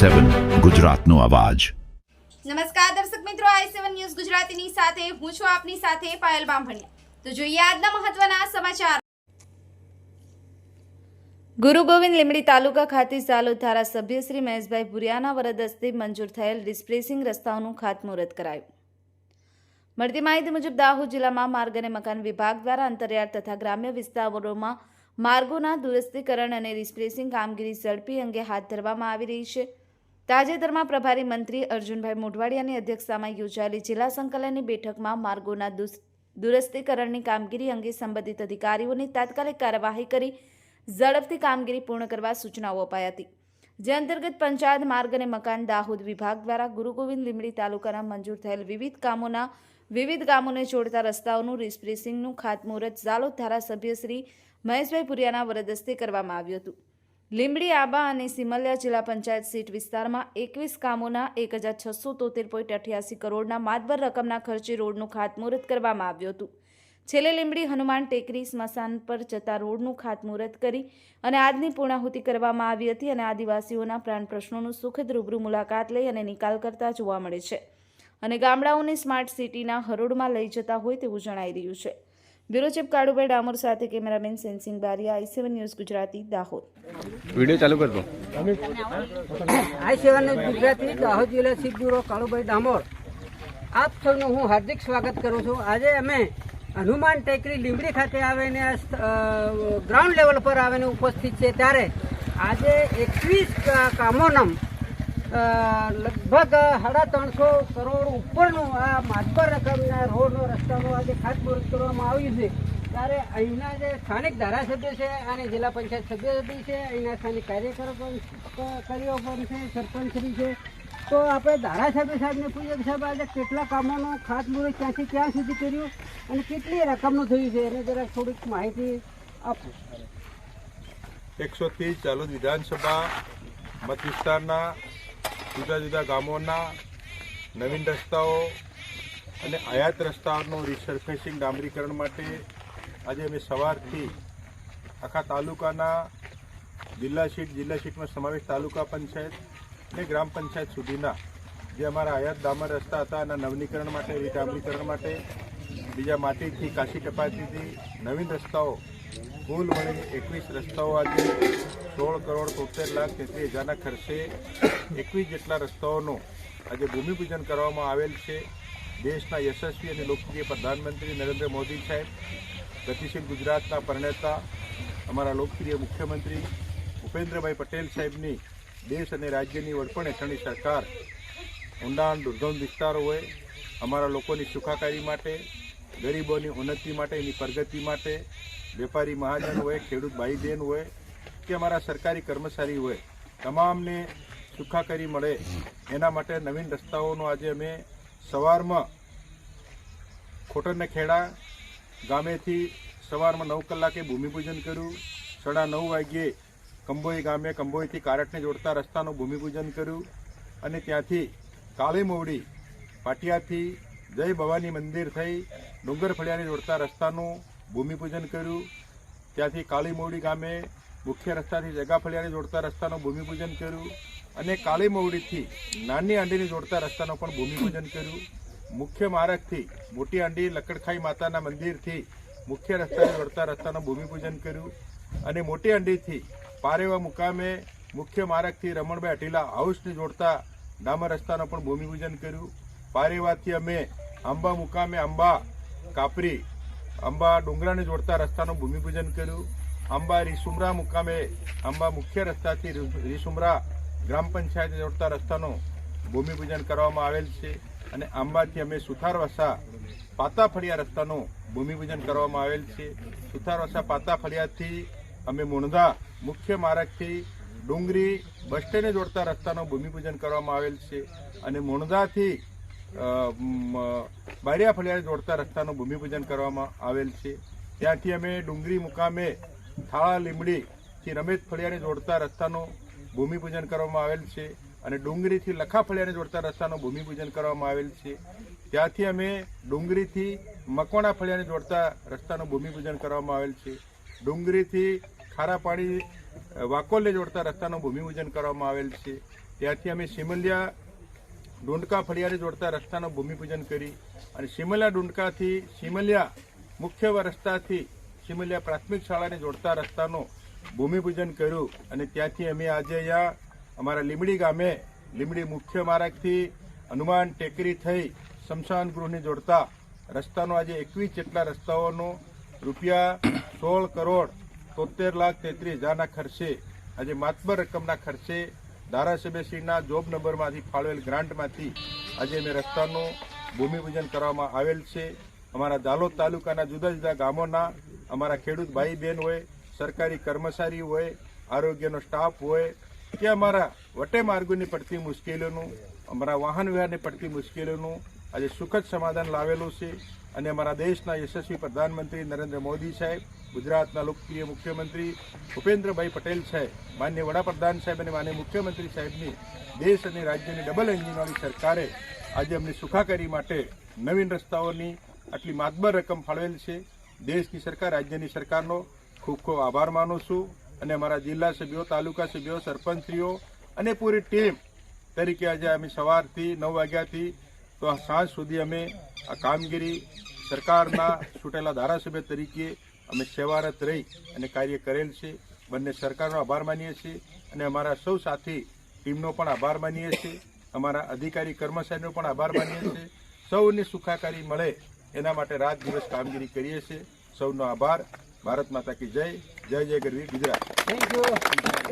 સેવન ગુજરાતનો અવાજ. નમસ્કાર દર્શક મિત્રો આઈ સેવન ન્યૂઝ ગુજરાતીની સાથે હું છું આપની સાથે પાયલ બામભણિયા. તો જોઈએ આજના મહત્વના સમાચાર. ગુરુ ગોવિંદ લીમડી તાલુકા ખાતે સાલોદ ધારાસભ્ય શ્રી મહેશભાઈ ભુરિયાના વરદ હસ્તે મંજૂર થયેલ ડિસ્પ્લેસિંગ રસ્તાઓનું ખાતમુહૂર્ત કરાયું. મળતી માહિતી મુજબ દાહોદ જિલ્લામાં માર્ગ અને મકાન વિભાગ દ્વારા અંતરિયાળ તથા ગ્રામ્ય વિસ્તારોમાં માર્ગોના દુરસ્તીકરણ અને રિસ્પ્લેસિંગ કામગીરી ઝડપી અંગે હાથ ધરવામાં આવી રહી છે. તાજેતરમાં પ્રભારી મંત્રી અર્જુનભાઈ મોઢવાડિયાની અધ્યક્ષતામાં યોજાયેલી જિલ્લા સંકલનની બેઠકમાં માર્ગોના દુરસ્તીકરણની કામગીરી અંગે સંબંધિત અધિકારીઓની તાત્કાલિક કાર્યવાહી કરી, ઝડપથી કામગીરી પૂર્ણ કરવા સૂચનાઓ અપાઈ હતી. જે અંતર્ગત પંચાયત માર્ગ અને મકાન દાહોદ વિભાગ દ્વારા ગુરુ ગોવિંદ લીમડી તાલુકાના મંજૂર થયેલ વિવિધ કામોના વિવિધ ગામોને જોડતા રસ્તાઓનું રિસ્પ્રેસિંગનું ખાતમુહૂર્ત ઝાલોદ ધારાસભ્ય શ્રી મહેશભાઈ પુરિયાના વરદસ્તે કરવામાં આવ્યું હતું. લીંબડી, આબા અને સિમલિયા જિલ્લા પંચાયત સીટ વિસ્તારમાં એકવીસ કામોના એક હજાર છસો તોતેર પોઈન્ટ અઠ્યાસી કરોડના માતબર રકમના ખર્ચે રોડનું ખાતમુહૂર્ત કરવામાં આવ્યું હતું. છેલ્લે લીંબડી, હનુમાન, ટેકરી, સ્મશાન પર જતા રોડનું ખાતમુહૂર્ત કરી અને આજની પૂર્ણાહુતિ કરવામાં આવી હતી અને આદિવાસીઓના પ્રાણ પ્રશ્નોનું સુખદ રૂબરૂ મુલાકાત લઈ અને નિકાલ કરતા જોવા મળે છે. અને ગામડાઓને સ્માર્ટ સિટીના હરોળમાં લઈ જતા હોય તેવું જણાઈ રહ્યું છે. બ્યુરો ચીફ કાળુભાઈ ડામોર સાથે cameraman Sensing Bariya I seven news Gujarati Dahod. Video ચાલુ કરતો I seven news Gujarati Dahod જિલ્લા ચીફ બ્યુરો કાળુભાઈ ડામોર. આપ સૌનું હું હાર્દિક સ્વાગત કરું છું. આજે અમે હનુમાન ટેકરી લીંબડી ખાતે આવીને ગ્રાઉન્ડ લેવલ પર આવીને ઉપસ્થિત છે ત્યારે આજે એકવીસ કામોના અ, લગભગ સાડા ત્રણસો કરોડ ઉપરનું આ માતબર રકમના રોડનો રસ્તાનો આજે ખાતમુહૂર્ત કરવામાં આવ્યું છે. ત્યારે અહીંના જે સ્થાનિક ધારાસભ્ય છે અને જિલ્લા પંચાયત સભ્ય બી છે, અહીંના સ્થાનિક કાર્યકરો પણ કર્યો પણ છે સરપંચશ્રી છે. તો આપણે ધારાસભ્ય સાહેબને પૂછીએ કે સાહેબ, આજે કેટલા કામોનું ખાતમુહૂર્ત ક્યાંથી ક્યાં સુધી કર્યું અને કેટલી રકમનું થયું છે? એને જરાક થોડીક માહિતી આપો. એકસો ત્રીસ ચાલુદ વિધાનસભા મત વિસ્તારના જુદા જુદા ગામોના નવીન રસ્તાઓ અને આયાત રસ્તાઓનું રિસર્ફેસિંગ ડામરીકરણ માટે આજે અમે સવારથી આખા તાલુકાના જિલ્લા સીટ, જિલ્લા સીટમાં સમાવેશ તાલુકા પંચાયત અને ગ્રામ પંચાયત સુધીના જે અમારા આયાત ડામર રસ્તા હતા એના નવનીકરણ માટે રીડામરીકરણ માટે, બીજા માટીથી કાશી ટપાતીથી નવીન રસ્તાઓ કુલ મળીને એકવીસ રસ્તાઓ આજે સોળ કરોડ તોતેર લાખ તેત્રીસ હજારના ખર્ચે એકવીસ જેટલા રસ્તાઓનું આજે ભૂમિપૂજન કરવામાં આવેલ છે. દેશના યશસ્વી અને લોકપ્રિય પ્રધાનમંત્રી નરેન્દ્ર મોદી સાહેબ, ગતિશીલ ગુજરાતના પરણેતા અમારા લોકપ્રિય મુખ્યમંત્રી ભૂપેન્દ્રભાઈ પટેલ સાહેબની દેશ અને રાજ્યની વડપણ હેઠળની સરકાર ઊંડાણ, દુર્ગમ વિસ્તારો હોય, અમારા લોકોની સુખાકારી માટે, ગરીબોની ઉન્નતિ માટે, એની પ્રગતિ માટે વેપારી મહાજન હોય, ખેડૂત ભાઈ બહેન હોય કે અમારા સરકારી કર્મચારી હોય, તમામને સુખાકારી મળે. એના માટે નવીન રસ્તાઓનો આજે અમે સવારમાં ખોટરના ખેડા ગામેથી સવારમાં નવ કલાકે ભૂમિપૂજન કર્યું. સાડા નવ વાગ્યે કંબોઈ ગામે કંબોઈથી કારટને જોડતા રસ્તાનું ભૂમિપૂજન કર્યું. અને ત્યાંથી કાળી મોવડી પાટિયાથી જય ભવાની મંદિર થઈ ડુંગર ફળિયાને જોડતા રસ્તાનું ભૂમિપૂજન કર્યું. ત્યાંથી કાળી મોવડી ગામે મુખ્ય રસ્તાથી જગા ફળિયાને જોડતા રસ્તાનું ભૂમિપૂજન કર્યું અને કાળી મોવડીથી નાની આંડીને જોડતા રસ્તાનું પણ ભૂમિપૂજન કર્યું. મુખ્ય માર્ગથી મોટી આંડી લકડખાઈ માતાના મંદિરથી મુખ્ય રસ્તાને જોડતા રસ્તાનું ભૂમિપૂજન કર્યું અને મોટી આંડીથી પારેવા મુકામે મુખ્ય માર્ગથી રમણભાઈ અટીલા હાઉસને જોડતા ડામર રસ્તાનું પણ ભૂમિપૂજન કર્યું. પારેવાથી અમે આંબા મુકામે આંબા કાપરી આંબા ડુંગરાને જોડતા રસ્તાનું ભૂમિપૂજન કર્યું. આંબા રીસુમરા મુકામે આંબા મુખ્ય રસ્તાથી રીસ- રીસુમરા ગ્રામ પંચાયત જોડતા રસ્તાનું ભૂમિપૂજન કરવામાં આવેલ છે અને આંબાથી અમે સુથારવાસા પાતા ફળિયા રસ્તાનું ભૂમિપૂજન કરવામાં આવેલ છે. સુથારવાસા પાતા ફળિયાથી અમે મુણધા મુખ્ય માર્ગથી ડુંગરી બસ સ્ટેન્ડને જોડતા રસ્તાનું ભૂમિપૂજન કરવામાં આવેલ છે અને મુણધાથી બારિયા ફળિયાને જોડતા રસ્તાનું ભૂમિપૂજન કરવામાં આવેલ છે. ત્યાંથી અમે ડુંગરી મુકામે થાળા લીમડીથી રમેશ ફળિયાને જોડતા રસ્તાનું ભૂમિપૂજન કરવામાં આવેલ છે અને ડુંગરીથી લખા ફળિયાને જોડતા રસ્તાનું ભૂમિપૂજન કરવામાં આવેલ છે. ત્યાંથી અમે ડુંગરીથી મકવાણા ફળિયાને જોડતા રસ્તાનું ભૂમિપૂજન કરવામાં આવેલ છે. ડુંગરીથી ખારા પાણી વાકોલને જોડતા રસ્તાનું ભૂમિપૂજન કરવામાં આવેલ છે. ત્યાંથી અમે સિમલિયા ડુંડકા ફળિયાને જોડતા રસ્તાનું ભૂમિપૂજન કરી અને સિમલિયા ડુંડકાથી સિમલિયા મુખ્ય રસ્તાથી સિમલિયા પ્રાથમિક શાળાને જોડતા રસ્તાનું ભૂમિપૂજન કર્યું અને ત્યાંથી અમે આજે અહીંયા અમારા લીમડી ગામે લીમડી મુખ્ય માર્ગથી હનુમાન ટેકરી થઈ શમશાન ગૃહને જોડતા રસ્તાનો આજે એકવીસ જેટલા રસ્તાઓનો રૂપિયા સોળ કરોડ તોતેર લાખ તેત્રીસ હજારના ખર્ચે આજે માતબર રકમના ખર્ચે ધારાસભ્યશ્રીના જોબ નંબરમાંથી ફાળવેલ ગ્રાન્ટમાંથી આજે અમે રસ્તાનું ભૂમિપૂજન કરવામાં આવેલ છે. અમારા દાલોદ તાલુકાના જુદા જુદા ગામોના અમારા ખેડૂત ભાઈ બહેન હોય, સરકારી કર્મચારી હોય, આરોગ્યનો સ્ટાફ હોય કે અમારા વટે માર્ગોની પડતી મુશ્કેલીઓનું, અમારા વાહન વ્યવહારને પડતી મુશ્કેલીઓનું આજે સુખદ સમાધાન લાવેલું છે. અને અમારા દેશના યશસ્વી પ્રધાનમંત્રી નરેન્દ્ર મોદી સાહેબ ગુજરાતના લોકપ્રિય મુખ્યમંત્રી ભૂપેન્દ્રભાઈ પટેલ સાહેબ માન્ય વડાપ્રધાન સાહેબ અને માન્ય મુખ્યમંત્રી સાહેબની દેશ અને રાજ્યની ડબલ એન્જિનવાળી સરકારે આજે અમને સુખાકારી માટે નવીન રસ્તાઓની આટલી માતબર રકમ ફાળવેલ છે. દેશની સરકાર, રાજ્યની સરકારનો ખૂબ ખૂબ આભાર માનું છું અને અમારા જિલ્લા સભ્યો, તાલુકા સભ્યો, સરપંચશ્રીઓ અને પૂરી ટીમ તરીકે આજે અમે સવારથી નવ વાગ્યાથી તો સાંજ સુધી અમે આ કામગીરી સરકારના છૂટેલા ધારાસભ્ય તરીકે અમે સેવારત રહી અને કાર્ય કરેલ છે. બંને સરકારનો આભાર માનીએ છીએ અને અમારા સૌ સાથી ટીમનો પણ આભાર માનીએ છીએ. અમારા અધિકારી કર્મચારીનો પણ આભાર માનીએ છીએ. સૌને સુખાકારી મળે એના માટે રાત દિવસ કામગીરી કરીએ છીએ. સૌનો આભાર. ભારત માતા કી જય. જય જય ગરવી ગુજરાત.